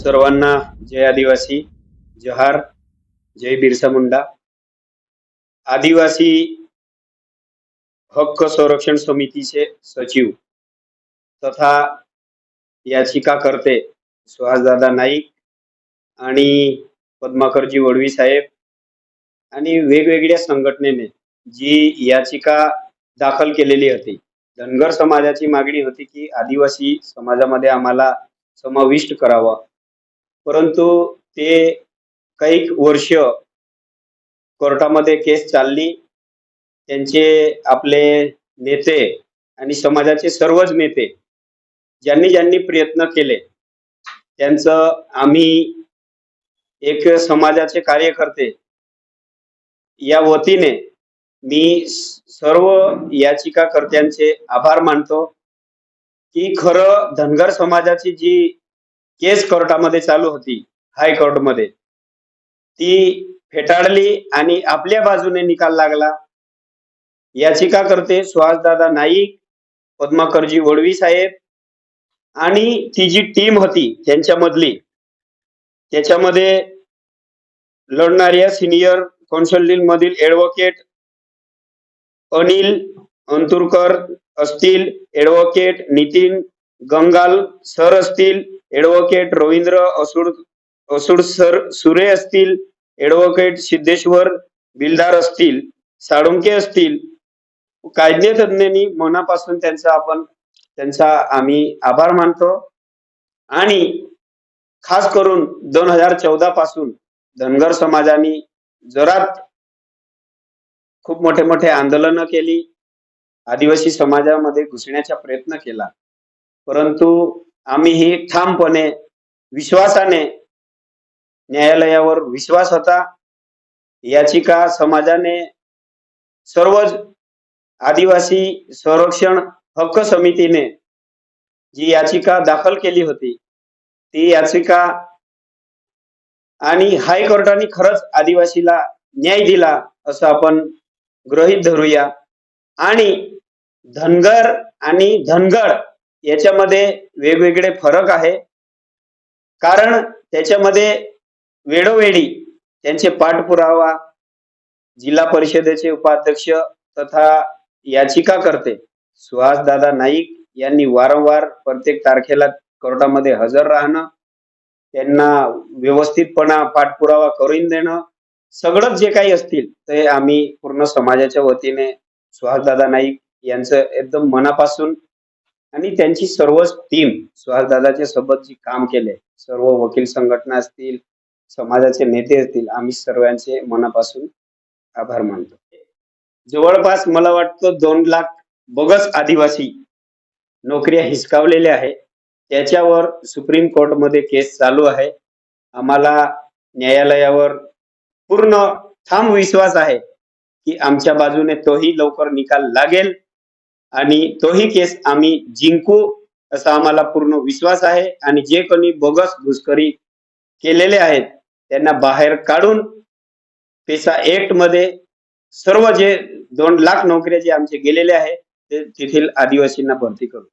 सर्वांना जय आदिवासी जहार जय बिरसा मुंडा. आदिवासी हक्क संरक्षण समितीचे सचिव तथा याचिकाकर्ते सुहासदादा नाईक आणि पद्माकरजी वडवी साहेब आणि वेगवेगळ्या संघटनेने जी याचिका दाखल केलेली होती. धनगर समाजाची मागणी होती की आदिवासी समाजामध्ये आम्हाला समाविष्ट करावं. परंतु ते काही वर्ष कोर्टामध्ये केस चालली. त्यांचे आपले नेते आणि समाजाचे सर्वच नेते ज्यांनी ज्यांनी प्रयत्न केले त्यांचं आम्ही एक समाजाचे कार्यकर्ते या वतीने मी सर्व याचिकाकर्त्यांचे आभार मानतो की खरं धनगर समाजाची जी केस कोर्टामध्ये चालू होती हायकोर्टमध्ये ती फेटाळली आणि आपल्या बाजूने निकाल लागला. याचिका करते सुहासदादा नाईक पद्माकरजी वडवी साहेब आणि ती जी टीम होती त्यांच्यामधली त्याच्यामध्ये लढणाऱ्या सिनियर कौन्सिल मधील ऍडव्होकेट अनिल अंतुरकर असतील ऍडव्होकेट नितीन गंगाल सर असतील ऍडव्होकेट रवींद्र असुड असुड सर सुरे असतील ऍडव्होकेट सिद्धेश्वर बिलदार असतील साळुंके असतील कायदेतज्ञांनी मनापासून त्यांचा आपण त्यांचा आम्ही आभार मानतो. आणि खास करून दोन हजार चौदा पासून धनगर समाजाने जरात खूप मोठे मोठे आंदोलनं केली. आदिवासी समाजामध्ये घुसण्याचा प्रयत्न केला. परंतु आम्ही ही ठामपणे विश्वासाने न्यायालयावर विश्वास होता. याचिका समाजाने सर्वच आदिवासी संरक्षण हक्क समितीने जी याचिका दाखल केली होती ती याचिका आणि हायकोर्टाने खरंच आदिवासीला न्याय दिला असं आपण गृहीत धरूया. आणि धनगर आणि धनगड याच्यामध्ये वेगवेगळे फरक आहे. कारण त्याच्यामध्ये वेळोवेळी त्यांचे पाठपुरावा जिल्हा परिषदेचे उपाध्यक्ष तथा याचिकाकर्ते सुहासदादा नाईक यांनी वारंवार प्रत्येक तारखेला कोर्टामध्ये हजर राहणं त्यांना व्यवस्थितपणा पाठपुरावा करून देणं सगळंच जे काही असतील ते आम्ही पूर्ण समाजाच्या वतीने सुहासदादा नाईक यांचं एकदम मनापासून आणि त्यांची सर्वच टीम सुहासदादाच्या सोबत जी काम केले सर्व वकील संघटना असतील समाजाचे नेते असतील आम्ही सर्वांचे मनापासून आभार मानतो. जवळपास मला वाटतं दोन लाख बोगस आदिवासी नोकऱ्या हिसकावलेल्या आहे त्याच्यावर सुप्रीम कोर्टमध्ये केस चालू आहे. आम्हाला न्यायालयावर पूर्ण ठाम विश्वास आहे की आमच्या बाजूने तोही लवकर निकाल लागेल. आणि तोही केस आम्ही जिंकू असा आम्हाला पूर्ण विश्वास आहे. आणि जे कोणी बोगस घुसखोरी केलेले आहेत त्यांना बाहेर काढून पेसा एक्टमध्ये सर्व जे दोन लाख नोकऱ्या जे आमचे गेलेले आहे ते तेथील आदिवासींना भरती करू.